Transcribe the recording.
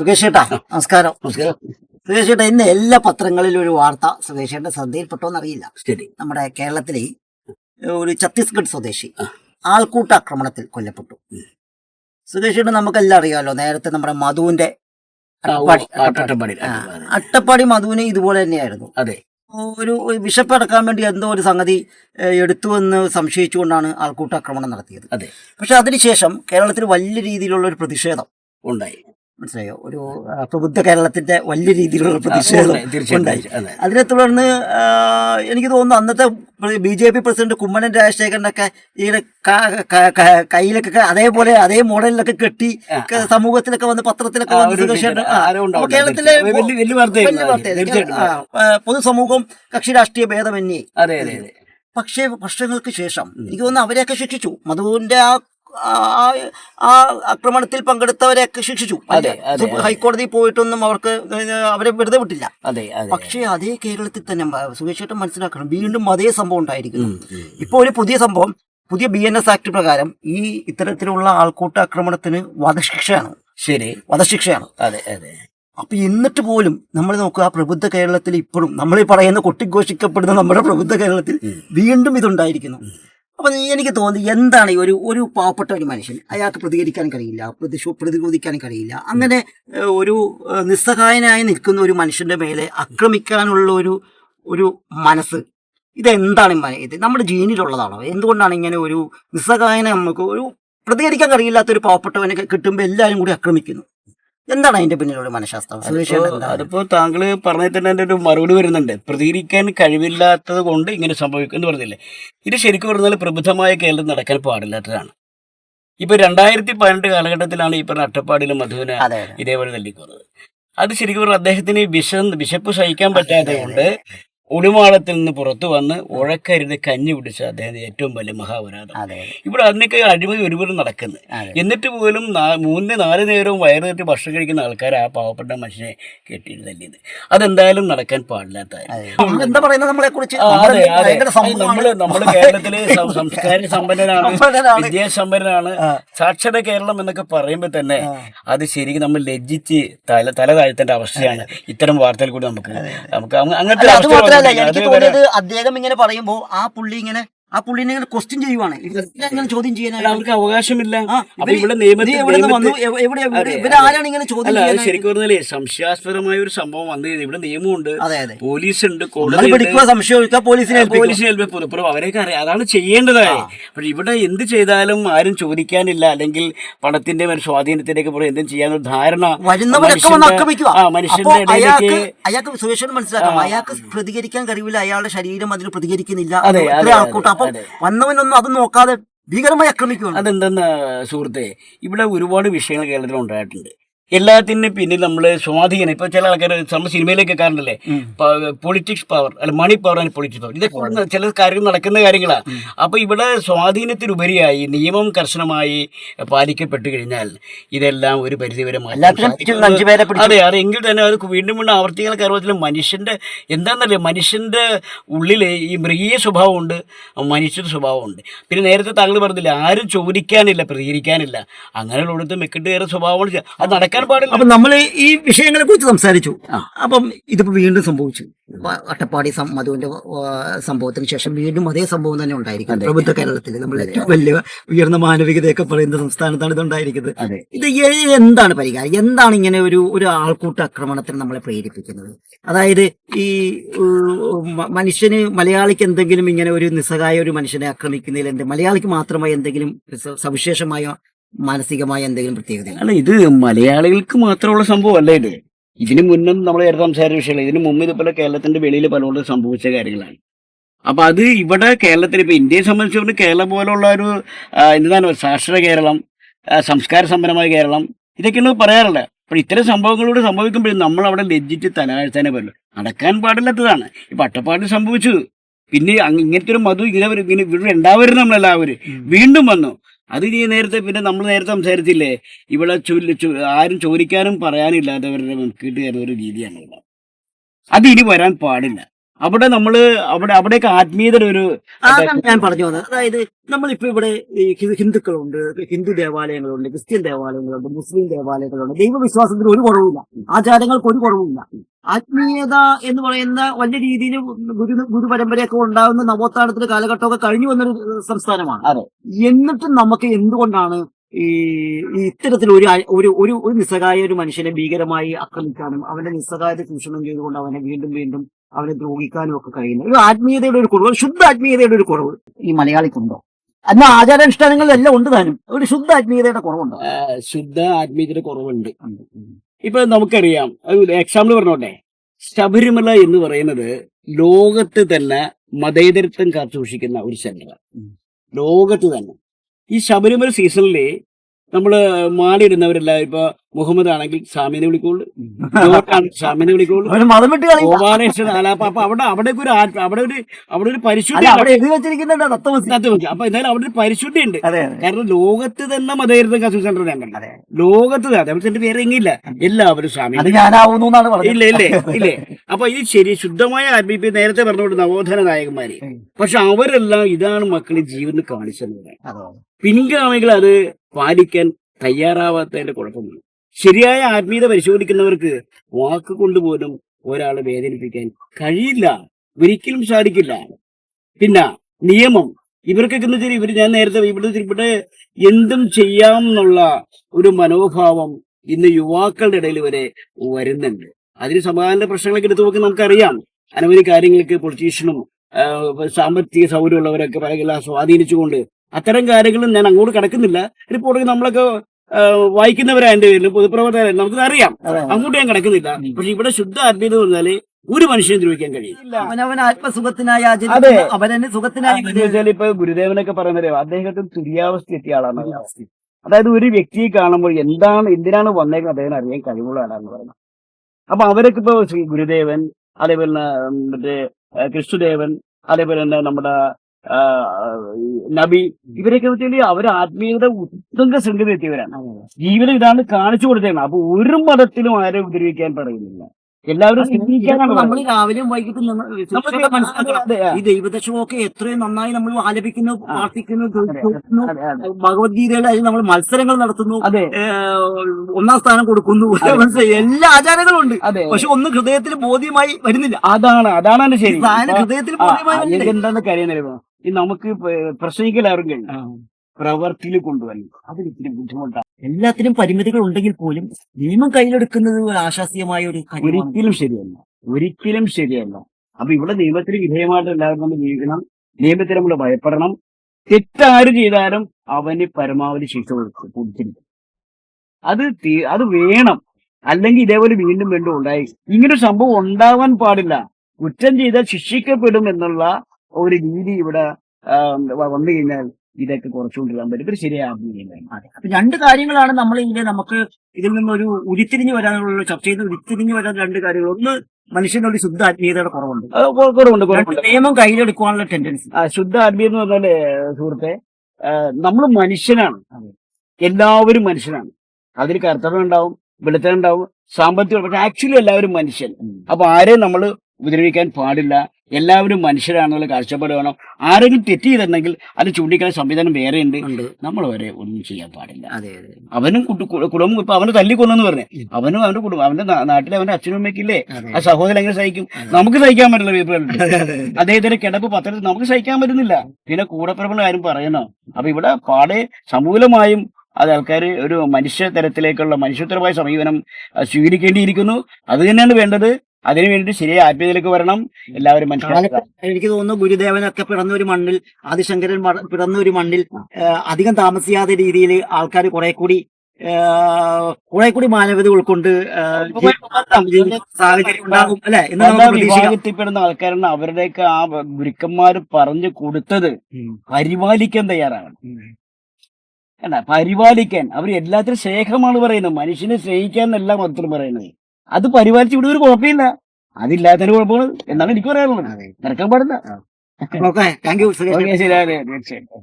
സുകേഷ് ചേട്ടാ നമസ്കാരം. നമസ്കാരം. സുകേഷ് ചേട്ടാ ഇന്ന് എല്ലാ പത്രങ്ങളിലും ഒരു വാർത്ത സുകേഷ് ചേട്ടന്റെ ശ്രദ്ധയിൽപ്പെട്ടോ അറിയില്ല ശരി. നമ്മുടെ കേരളത്തിലെ ഒരു ഛത്തീസ്ഗഡ് സ്വദേശി ആൾക്കൂട്ട ആക്രമണത്തിൽ കൊല്ലപ്പെട്ടു. സുകേഷ് ചേട്ടൻ നമുക്കെല്ലാം അറിയാമല്ലോ നേരത്തെ നമ്മുടെ മധുവിന്റെ അട്ടപ്പാടി അട്ടപ്പാടി, മധുവിന് ഇതുപോലെ തന്നെയായിരുന്നു. അതെ. ഒരു വിശപ്പടക്കാൻ അടക്കാൻ വേണ്ടി എന്തോ ഒരു സംഗതി എടുത്തു എന്ന് സംശയിച്ചുകൊണ്ടാണ് ആൾക്കൂട്ട ആക്രമണം നടത്തിയത്. അതെ. പക്ഷെ അതിനുശേഷം കേരളത്തിൽ വലിയ രീതിയിലുള്ള ഒരു പ്രതിഷേധം ഉണ്ടായി. മനസ്സിലായോ? ഒരു പ്രബുദ്ധ കേരളത്തിന്റെ വലിയ രീതിയിലുള്ള പ്രതിഷേധം ഉണ്ടായി, അതിനെ തുടർന്ന് എനിക്ക് തോന്നുന്നു അന്നത്തെ B J P president Kummanam രാജശേഖരനൊക്കെ ഇങ്ങനെ ക- കയ്യിലൊക്കെ അതേപോലെ അതേ മോഡലിലൊക്കെ കെട്ടി സമൂഹത്തിലൊക്കെ വന്ന് പത്രത്തിലൊക്കെ വന്ന് കേരളത്തിലെ പൊതുസമൂഹം കക്ഷി രാഷ്ട്രീയ ഭേദമന്യേ. അതെ അതെ അതെ. പക്ഷേ വർഷങ്ങൾക്ക് ശേഷം എനിക്ക് തോന്നുന്നു അവരെയൊക്കെ ശിക്ഷിച്ചു. മധുവിന്റെ ആ ആ- ആക്രമണത്തിൽ പങ്കെടുത്തവരെയൊക്കെ ശിക്ഷിച്ചു. അതെ, ഹൈക്കോടതി പോയിട്ടൊന്നും അവർക്ക് അവരെ വെറുതെ വിട്ടില്ല. പക്ഷേ അതേ കേരളത്തിൽ തന്നെ സുരേഷ് ചേട്ടൻ മനസ്സിലാക്കണം വീണ്ടും അതേ സംഭവം ഉണ്ടായിരിക്കുന്നു. ഇപ്പൊ ഒരു പുതിയ സംഭവം പുതിയ ബി എൻ എസ് ആക്ട് പ്രകാരം ഈ ഇത്തരത്തിലുള്ള ആൾക്കൂട്ട ആക്രമണത്തിന് വധശിക്ഷയാണ്. ശരി. വധശിക്ഷയാണ്. അതെ അതെ. അപ്പൊ എന്നിട്ട് പോലും നമ്മൾ നോക്കുക ആ പ്രബുദ്ധ കേരളത്തിൽ ഇപ്പോഴും നമ്മൾ ഈ പറയുന്ന കൊട്ടിഘോഷിക്കപ്പെടുന്ന നമ്മുടെ പ്രബുദ്ധ കേരളത്തിൽ വീണ്ടും ഇതുണ്ടായിരിക്കുന്നു. അപ്പൊ എനിക്ക് തോന്നി എന്താണ് ഒരു ഒരു പാവപ്പെട്ട ഒരു മനുഷ്യൻ? അയാൾക്ക് പ്രതികരിക്കാൻ കഴിയില്ല പ്രതിഷോ പ്രതിരോധിക്കാൻ കഴിയില്ല. അങ്ങനെ ഒരു നിസ്സഹായനായി നിൽക്കുന്ന ഒരു മനുഷ്യന്റെ മേലെ ആക്രമിക്കാനുള്ള ഒരു ഒരു മനസ്സ്. ഇതെന്താണ് ഇത് നമ്മുടെ ജീനിലുള്ളതാണോ? എന്തുകൊണ്ടാണ് ഇങ്ങനെ ഒരു നിസ്സഹായനെ നമുക്ക് ഒരു പ്രതികരിക്കാൻ കഴിയില്ലാത്ത ഒരു പാവപ്പെട്ടവനെ കിട്ടുമ്പോൾ എല്ലാവരും കൂടി ആക്രമിക്കുന്നു? എന്താണ് അതിന്റെ പിന്നിലുള്ള മനഃശാസ്ത്രം? അതിപ്പോ- താങ്കൾ? പറഞ്ഞതിൽ തന്നെ എന്റെ ഒരു മറുപടി വരുന്നുണ്ട്. പ്രതികരിക്കാൻ കഴിവില്ലാത്തത് കൊണ്ട് ഇങ്ങനെ സംഭവിക്കും എന്ന് പറഞ്ഞില്ലേ? ഇത് ശരിക്കും പറഞ്ഞാൽ പ്രബുദ്ധമായ കേരളം നടക്കാൻ പാടില്ലാത്തതാണ്. ഇപ്പൊ രണ്ടായിരത്തി പതിനെട്ട് കാലഘട്ടത്തിലാണ് ഈ പറഞ്ഞ അട്ടപ്പാടിയിലും മധുവിനെ ഇതേപോലെ തല്ലിക്കുന്നത്. അത് ശരിക്കും പറഞ്ഞാൽ അദ്ദേഹത്തിന് വിശ വിശപ്പ് സഹിക്കാൻ പറ്റാത്തത് കൊണ്ട് ഒളിമാളത്തിൽ നിന്ന് പുറത്തു വന്ന് ഉഴക്കരുത് കഞ്ഞി പിടിച്ച അദ്ദേഹം ഏറ്റവും വലിയ മഹാപരാധം. ഇവിടെ അതിനൊക്കെ അഴിമതി ഒരുപാട് നടക്കുന്നു എന്നിട്ട് പോലും മൂന്ന് നാല് നേരവും വയറ് തെറ്റി ഭക്ഷണം കഴിക്കുന്ന ആൾക്കാർ ആ പാവപ്പെട്ട മനുഷ്യനെ കെട്ടിയിട്ട് തല്ലിയത്. അതെന്തായാലും നടക്കാൻ പാടില്ലാത്ത. എന്താ പറയുന്നത് നമ്മളെ കുറിച്ച്. നമ്മൾ നമ്മൾ കേരളത്തിൽ സംസ്കാര സമ്പന്നനാണ് സമ്പന്നനാണ്. വിദ്യാസമ്പന്നനാണ് സാക്ഷര കേരളം എന്നൊക്കെ പറയുമ്പോൾ തന്നെ അത് ശരിക്കും നമ്മൾ ലജ്ജിച്ച് തല തല താഴ്ത്തേണ്ട അവസ്ഥയാണ് ഇത്തരം വാർത്തയിൽ കൂടി നമുക്ക് നമുക്ക് അങ്ങ- അങ്ങനത്തെ അല്ല, എനിക്ക് തോന്നിയത് അദ്ദേഹം ഇങ്ങനെ പറയുമ്പോ ആ പുള്ളി ഇങ്ങനെ ആ പുള്ളിനെ ക്വസ്റ്റ്യൻ ചെയ്യുവാണ്. ഇങ്ങനെ ചോദ്യം ചെയ്യാൻ അവർക്ക് അവകാശമില്ല. ഇവരാരാണ് ഇങ്ങനെ ചോദ്യം ശരിക്കും പറഞ്ഞാലേ സംശയാസ്പദമായ ഒരു സംഭവം വന്നു കഴിഞ്ഞാൽ ഇവിടെ നിയമമുണ്ട്. പോലീസ് ഉണ്ട് പോലീസിനെ പോലീസിനെ ഇപ്പോൾ അവരെയൊക്കെ അറിയാം. അതാണ് ചെയ്യേണ്ടതായി. പക്ഷെ ഇവിടെ എന്ത് ചെയ്താലും ആരും ചോദിക്കാനില്ല. അല്ലെങ്കിൽ പണത്തിന്റെ സ്വാധീനത്തിന്റെ ഒക്കെ പുറം എന്തും ചെയ്യാനൊരു ധാരണ മനുഷ്യന്റെ- അയാൾക്ക് ഇടയിലേക്ക് അയാൾക്ക് സുരേഷൻ മനസ്സിലാക്കാം. അയാൾക്ക് പ്രതികരിക്കാൻ കഴിവില്ല. അയാളുടെ ശരീരം അതിന് പ്രതികരിക്കുന്നില്ല. അതെ, അപ്പൊ അതെ. വന്നവനൊന്നും അത് നോക്കാതെ ഭീകരമായി ആക്രമിക്കുകയാണ് അതെന്തെന്ന് സുഹൃത്തെ? ഇവിടെ ഒരുപാട് വിഷയങ്ങൾ കേരളത്തിൽ ഉണ്ടായിട്ടുണ്ട് എല്ലാത്തിനും പിന്നിൽ നമ്മൾ സ്വാധീനം. ഇപ്പൊ ചില ആൾക്കാർ നമ്മൾ സിനിമയിലേക്ക് കാണുന്നില്ലേ പൊളിറ്റിക്സ് പവർ അല്ല money power and politics power ഇതൊക്കെ ചില കാര്യങ്ങൾ നടക്കുന്ന കാര്യങ്ങളാണ് അപ്പൊ ഇവിടെ സ്വാധീനത്തിനുപരിയായി നിയമം കർശനമായി പാലിക്കപ്പെട്ടു കഴിഞ്ഞാൽ ഇതെല്ലാം ഒരു പരിധിവരെ അതെ അതെ എങ്കിൽ തന്നെ അത് വീണ്ടും വീണ്ടും ആവർത്തിക്കുന്ന കാര്യത്തിൽ മനുഷ്യന്റെ എന്താണെന്നറിയാം മനുഷ്യന്റെ ഉള്ളിൽ ഈ മൃഗീയ സ്വഭാവമുണ്ട് മനുഷ്യന്റെ സ്വഭാവമുണ്ട്. പിന്നെ നേരത്തെ താങ്കൾ പറഞ്ഞില്ല ആരും ചോദിക്കാനില്ല പ്രതികരിക്കാനില്ല. അങ്ങനെയുള്ളിടത്ത് മെക്കിട്ട് കയറുന്ന സ്വഭാവമാണ്. അത് നടക്കാൻ അപ്പൊ നമ്മൾ ഈ വിഷയങ്ങളെ കുറിച്ച് സംസാരിച്ചു അപ്പം ഇതിപ്പോ വീണ്ടും സംഭവിച്ചു. അട്ടപ്പാടി മധുവിന്റെ സംഭവത്തിന് ശേഷം വീണ്ടും അതേ സംഭവം തന്നെ ഉണ്ടായിരിക്കും. പ്രബുദ്ധ കേരളത്തിൽ നമ്മൾ ഏറ്റവും വലിയ ഉയർന്ന മാനവികതയൊക്കെ പറയുന്ന സംസ്ഥാനത്താണ് ഇത് ഉണ്ടായിരിക്കുന്നത് ഇത് എന്താണ് പരിഹാരം? എന്താണ് ഇങ്ങനെ ഒരു ഒരു ആൾക്കൂട്ട ആക്രമണത്തിന് നമ്മളെ പ്രേരിപ്പിക്കുന്നത്? അതായത് ഈ മനുഷ്യന് മലയാളിക്ക് എന്തെങ്കിലും ഇങ്ങനെ ഒരു നിസ്സഹായ ഒരു മനുഷ്യനെ ആക്രമിക്കുന്നതിൽ എന്ത് മലയാളിക്ക് മാത്രമായി എന്തെങ്കിലും സവിശേഷമായ മാനസികമായ എന്തെങ്കിലും പ്രത്യേകത അല്ല ഇത് മലയാളികൾക്ക് മാത്രമുള്ള സംഭവമല്ല ഇത്. ഇതിനു മുന്നും നമ്മൾ നേരത്തെ സംസാര വിഷയമില്ല. ഇതിനു മുമ്പ് ഇതുപോലെ കേരളത്തിന്റെ വെളിയിൽ പലപ്പോഴും സംഭവിച്ച കാര്യങ്ങളാണ്. അപ്പൊ അത് ഇവിടെ കേരളത്തിൽ ഇപ്പൊ ഇന്ത്യയെ സംബന്ധിച്ചുകൊണ്ട് കേരളം പോലുള്ള ഒരു എന്താണ് സാക്ഷര കേരളം സംസ്കാര സമ്പന്നമായ കേരളം ഇതൊക്കെയാണ് പറയാറുള്ളത് അപ്പൊ ഇത്തരം സംഭവങ്ങളോട് സംഭവിക്കുമ്പോഴും നമ്മൾ അവിടെ ലജ്ജിച്ച് തലകാഴ്ചാനേ പറ്റുള്ളൂ. നടക്കാൻ പാടില്ലാത്തതാണ്. ഇപ്പൊ അട്ടപ്പാടിൽ സംഭവിച്ചു. പിന്നെ ഇങ്ങനത്തെ ഒരു മധു ഇങ്ങനെ ഇങ്ങനെ ഇവിടെ ഉണ്ടാവരുത് നമ്മളെല്ലാവരും. വീണ്ടും വന്നു. അത് ഇനി നേരത്തെ പിന്നെ നമ്മൾ നേരത്തെ സംസാരിച്ചില്ലേ? ഇവിടെ ആരും ചോദിക്കാനും പറയാനില്ലാത്തവരുടെ മുൻകിട്ട് കയറുന്ന ഒരു രീതിയാണ് അത് ഇനി വരാൻ പാടില്ല. അവിടെ നമ്മൾ അവിടെ അവിടെയൊക്കെ ആത്മീയതയുടെ ഒരു അതാണ് ഞാൻ പറഞ്ഞു വന്നത്. അതായത് നമ്മളിപ്പോ ഇവിടെ ഹിന്ദുക്കളുണ്ട് ഹിന്ദു ദേവാലയങ്ങളുണ്ട് ക്രിസ്ത്യൻ ദേവാലയങ്ങളുണ്ട് മുസ്ലിം ദേവാലയങ്ങളുണ്ട്. ദൈവവിശ്വാസത്തിന് ഒരു കുറവുമില്ല. ആചാരങ്ങൾക്ക് ഒരു കുറവുമില്ല. ആത്മീയത എന്ന് പറയുന്ന വലിയ രീതിയിൽ ഗുരു ഗുരുപരമ്പരയൊക്കെ ഉണ്ടാകുന്ന നവോത്ഥാനത്തിന്റെ കാലഘട്ടമൊക്കെ കഴിഞ്ഞു വന്നൊരു സംസ്ഥാനമാണ്. അതെ. എന്നിട്ടും നമുക്ക് എന്തുകൊണ്ടാണ് ഈ ഇത്തരത്തിൽ ഒരു ഒരു ഒരു ഒരു നിസ്സഹായ ഒരു മനുഷ്യനെ ഭീകരമായി ആക്രമിക്കാനും അവന്റെ നിസ്സഹായത ചൂഷണം ചെയ്തുകൊണ്ട് അവനെ വീണ്ടും വീണ്ടും അവനെ ദ്രോഹിക്കാനും ഒക്കെ കഴിയുന്നത് ഒരു ആത്മീയതയുടെ ഒരു കുറവ് ശുദ്ധ ആത്മീയതയുടെ ഒരു കുറവ് ഈ മലയാളിക്കുണ്ടോ? അന്ന് ആചാരാനുഷ്ഠാനങ്ങളിലെല്ലാം ഉണ്ട് താനും. ഒരു ശുദ്ധ ആത്മീയതയുടെ കുറവുണ്ടോ? ശുദ്ധ ആത്മീയതയുടെ കുറവുണ്ട്. ഇപ്പൊ നമുക്കറിയാം എക്സാമ്പിൾ പറഞ്ഞോട്ടെ. ശബരിമല എന്ന് പറയുന്നത് ലോകത്ത് തന്നെ മതേതരത്വം കാത്തുസൂക്ഷിക്കുന്ന ഒരു സെന്റർ. ലോകത്ത് തന്നെ. ഈ ശബരിമല സീസണിൽ നമ്മൾ മാലിടുന്നവരെല്ലാം ഇപ്പൊ മുഹമ്മദ് ആണെങ്കിൽ ഷാമിനെ വിളിക്കോളൂ ഷാമിനെ വിളിക്കോളൂ ഗോപാലകൃഷ്ണൻ ആലാപ്പ അപ്പൊ അവിടെ അവിടെ ഒരു അവിടെ ഒരു അവിടെ ഒരു പരിശുദ്ധി. അപ്പൊ എന്തായാലും അവിടെ ഒരു പരിശുദ്ധി ഉണ്ട്. കാരണം ലോകത്ത് തന്നെ മതേരുന്ന കാത്തു സെന്റർ ഞാൻ കണ്ടത് ലോകത്ത് തന്നെ. വേറെ എങ്ങില്ല എല്ലാവരും പറഞ്ഞത്. ഇല്ല ഇല്ലേ ഇല്ലേ. അപ്പൊ ഈ ശരി ശുദ്ധമായ ആത്മീയ നേരത്തെ പറഞ്ഞുകൊണ്ട് നവോത്ഥാന നായകന്മാര്. പക്ഷെ അവരെല്ലാം ഇതാണ് മക്കളെ ജീവിതം കാണിച്ചത്. പിൻഗാമികൾ അത് പാലിക്കാൻ തയ്യാറാവാത്തതിന്റെ കുഴപ്പമാണ് ശരിയായ ആത്മീയത പരിശോധിക്കുന്നവർക്ക് വാക്ക് കൊണ്ടുപോലും ഒരാളെ വേദനിപ്പിക്കാൻ കഴിയില്ല. ഒരിക്കലും സാധിക്കില്ല. പിന്നെ നിയമം. ഇവർക്കൊക്കെ എന്ന് വെച്ചാൽ ഇവർ ഞാൻ നേരത്തെ ഇവിടെ ഇവിടെ എന്തും ചെയ്യാം എന്നുള്ള ഒരു മനോഭാവം ഇന്ന് യുവാക്കളുടെ ഇടയിൽ വരെ വരുന്നുണ്ട്. അതിന് സമാധാന പ്രശ്നങ്ങളൊക്കെ എടുത്തു നോക്കി നമുക്കറിയാം. അനവധി കാര്യങ്ങൾക്ക് പൊളിറ്റീഷ്യനും സാമ്പത്തിക സൗകര്യമുള്ളവരൊക്കെ പല സ്വാധീനിച്ചുകൊണ്ട് അത്തരം കാര്യങ്ങളും ഞാൻ അങ്ങോട്ട് കിടക്കുന്നില്ല. റിപ്പോർട്ടുകൾ നമ്മളൊക്കെ ആ, വായിക്കുന്നവരായതിന്റെ പേരിൽ പൊതുപ്രവർത്തകരെ. നമുക്ക് അറിയാം അങ്ങോട്ട് ഞാൻ കിടക്കുന്നില്ല പക്ഷെ ഇവിടെ ശുദ്ധ ആത്മീയത എന്ന് പറഞ്ഞാൽ ഒരു മനുഷ്യനെ ദ്രോഹിക്കാൻ കഴിയില്ല. അവനവൻ ആത്മസുഖത്തിനായി അവനെ സുഖത്തിനായി ഇപ്പൊ ഗുരുദേവനൊക്കെ പറയുന്നത് അദ്ദേഹത്തിന് തുര്യാവസ്ഥ എത്തിയ ആളാണ് അതായത് ഒരു വ്യക്തിയെ കാണുമ്പോൾ എന്താണ് എന്തിനാണ് വന്നേക്കുന്നത് അദ്ദേഹം അറിയാൻ കഴിവുള്ള ആളാണ് പറയുന്നത്. അപ്പൊ അവരൊക്കെ ഇപ്പൊ ശ്രീ ഗുരുദേവൻ അതേപോലെ മറ്റേ കൃഷ്ണദേവൻ അതേപോലെ തന്നെ നമ്മുടെ നബി ഇവരൊക്കെ വെച്ചാൽ അവർ ആത്മീയത ഉത്തംഗ ശൃംഖല എത്തിയവരാണ് ജീവിതം ഇതാണ് കാണിച്ചു കൊടുത്തേക്കണം. അപ്പൊ ഒരു മതത്തിലും ആരെ ഉപദ്രവിക്കാൻ പറയുന്നില്ല. എല്ലാവരും നമ്മൾ. രാവിലെയും വൈകിട്ടും ഈ ദൈവദശമൊക്കെ എത്രയും നന്നായി നമ്മൾ ആലപിക്കുന്നു. പ്രാർത്ഥിക്കുന്നു. ഭഗവത്ഗീതയിൽ നമ്മൾ മത്സരങ്ങൾ നടത്തുന്നു ഒന്നാം സ്ഥാനം കൊടുക്കുന്നു. മനസ്സിലായി? എല്ലാ ആചാരങ്ങളും ഉണ്ട് പക്ഷെ ഒന്നും ഹൃദയത്തിൽ ബോധ്യമായി വരുന്നില്ല. അതാണ് അതാണ് ശരി. ഹൃദയത്തിൽ ബോധ്യമായി എന്താണെന്ന് വരുന്നില്ല നമുക്ക് പ- കഴിഞ്ഞു പ്രവർത്തിയിൽ കൊണ്ടുവരും അതിന് ഇത്തിരി ബുദ്ധിമുട്ടാണ് എല്ലാത്തിനും പരിമിതികൾ ഉണ്ടെങ്കിൽ പോലും നിയമം കയ്യിലെടുക്കുന്നത് ആശാസ്യമായ ഒരു ഒരിക്കലും ശരിയല്ല. ഒരിക്കലും ശരിയല്ല. അപ്പൊ ഇവിടെ നിയമത്തിന് വിധേയമായിട്ട് എല്ലാവരും നമ്മൾ ജീവിക്കണം. നിയമത്തിന് നമ്മൾ ഭയപ്പെടണം. തെറ്റാര് ചെയ്താലും അവന് പരമാവധി ശിക്ഷ കൊടുക്കും കൊടുത്തിരിക്കും അത് അത് വേണം. അല്ലെങ്കിൽ ഇതേപോലെ വീണ്ടും വീണ്ടും ഉണ്ടായി. ഇങ്ങനൊരു സംഭവം ഉണ്ടാവാൻ പാടില്ല. കുറ്റം ചെയ്താൽ ശിക്ഷിക്കപ്പെടും എന്നുള്ള ഒരു രീതി ഇവിടെ വന്നു കഴിഞ്ഞാൽ ഇതൊക്കെ കുറച്ചുകൊണ്ടിരിക്കാൻ പറ്റും. ഇവർ ശരിയാകുകയും അതെ. അപ്പൊ രണ്ട് കാര്യങ്ങളാണ് നമ്മൾ ഇതിനെ നമുക്ക് ഇതിൽ നിന്നൊരു ഉരുത്തിരിഞ്ഞു വരാനുള്ള ചർച്ച ചെയ്ത് ഉരുത്തിരിഞ്ഞു വരാൻ രണ്ട് കാര്യങ്ങൾ. ഒന്ന് മനുഷ്യനൊരു ശുദ്ധ ആത്മീയതയുടെ കുറവുണ്ട്. കുറവുണ്ട് നിയമം കയ്യിലെടുക്കാനുള്ള ടെൻഡൻസി ശുദ്ധ ആത്മീയ എന്ന് പറഞ്ഞാൽ സുഹൃത്തെ നമ്മൾ മനുഷ്യനാണ്. എല്ലാവരും മനുഷ്യനാണ്. അതിൽ കർത്തവ്യം ഉണ്ടാവും വെളുത്തം ഉണ്ടാവും സാമ്പത്തികം പക്ഷെ ആക്ച്വലി എല്ലാവരും മനുഷ്യൻ. അപ്പൊ ആരെയും നമ്മൾ ഉപദ്രവിക്കാൻ പാടില്ല. എല്ലാവരും മനുഷ്യരാണെന്നുള്ള കാഴ്ചപ്പാട് വേണം. ആരെങ്കിലും തെറ്റ് ചെയ്തിട്ടുണ്ടെങ്കിൽ അത് ചൂണ്ടിക്കാൻ സംവിധാനം വേറെ ഉണ്ട്. നമ്മൾ വരെ ഒന്നും ചെയ്യാൻ പാടില്ല. അവനും കുടുംബം ഇപ്പൊ അവനെ തല്ലിക്കൊന്നു പറഞ്ഞു. അവനും അവന്റെ കുടുംബം അവന്റെ നാട്ടിൽ നാട്ടിലെ അവന്റെ അച്ഛനും അമ്മയ്ക്കില്ലേ? ആ സഹോദരൻ എങ്ങനെ സഹിക്കും? നമുക്ക് സഹിക്കാൻ പറ്റില്ല വീപ്പുകളുണ്ട്. അദ്ദേഹത്തിന്റെ കിടപ്പ് പത്രത്തിൽ നമുക്ക് സഹിക്കാൻ പറ്റുന്നില്ല. പിന്നെ കൂടപ്പിറപ്പുള്ള കാര്യം പറയണോ. അപ്പൊ ഇവിടെ പാടെ സമൂലമായും അത് ആൾക്കാർ ഒരു മനുഷ്യ തരത്തിലേക്കുള്ള മനുഷ്യത്തരമായ സമീപനം സ്വീകരിക്കേണ്ടിയിരിക്കുന്നു. അത് തന്നെയാണ് വേണ്ടത്. അതിനു വേണ്ടി ശരിയായ ആത്മീയതയിലേക്ക് വരണം. എല്ലാവരും മനസ്സിലാക്കുക. എനിക്ക് തോന്നുന്നു ഗുരുദേവനൊക്കെ പിറന്ന ഒരു മണ്ണിൽ ആദിശങ്കരൻ പിറന്ന ഒരു മണ്ണിൽ അധികം താമസിയാത്ത രീതിയിൽ ആൾക്കാർ കുറെ കൂടി കുറെ കൂടി മാനവത ഉൾക്കൊണ്ട് സാഹചര്യം ഉണ്ടാകും അല്ലെ? വിഭാഗത്തിൽപ്പെടുന്ന ആൾക്കാരാണ് അവരുടെയൊക്കെ ആ ഗുരുക്കന്മാര് പറഞ്ഞു കൊടുത്തത്. പരിപാലിക്കാൻ. അല്ല പരിപാലിക്കാൻ. അവർ എല്ലാത്തിനും സ്നേഹമാണ് പറയുന്നത്. മനുഷ്യനെ സ്നേഹിക്കാൻ എന്നല്ല മൊത്തത്തിൽ പറയുന്നത്. അത് പരിപാലിച്ച് ഇവിടെ ഒരു കുഴപ്പമില്ല. അതില്ലാത്തതിന് കുഴപ്പമാണ് എന്നാണ് എനിക്ക് പറയാനുള്ളത്. നടക്കാൻ പാടില്ല. ഓക്കെ. താങ്ക് യു ശരി തീർച്ചയായിട്ടും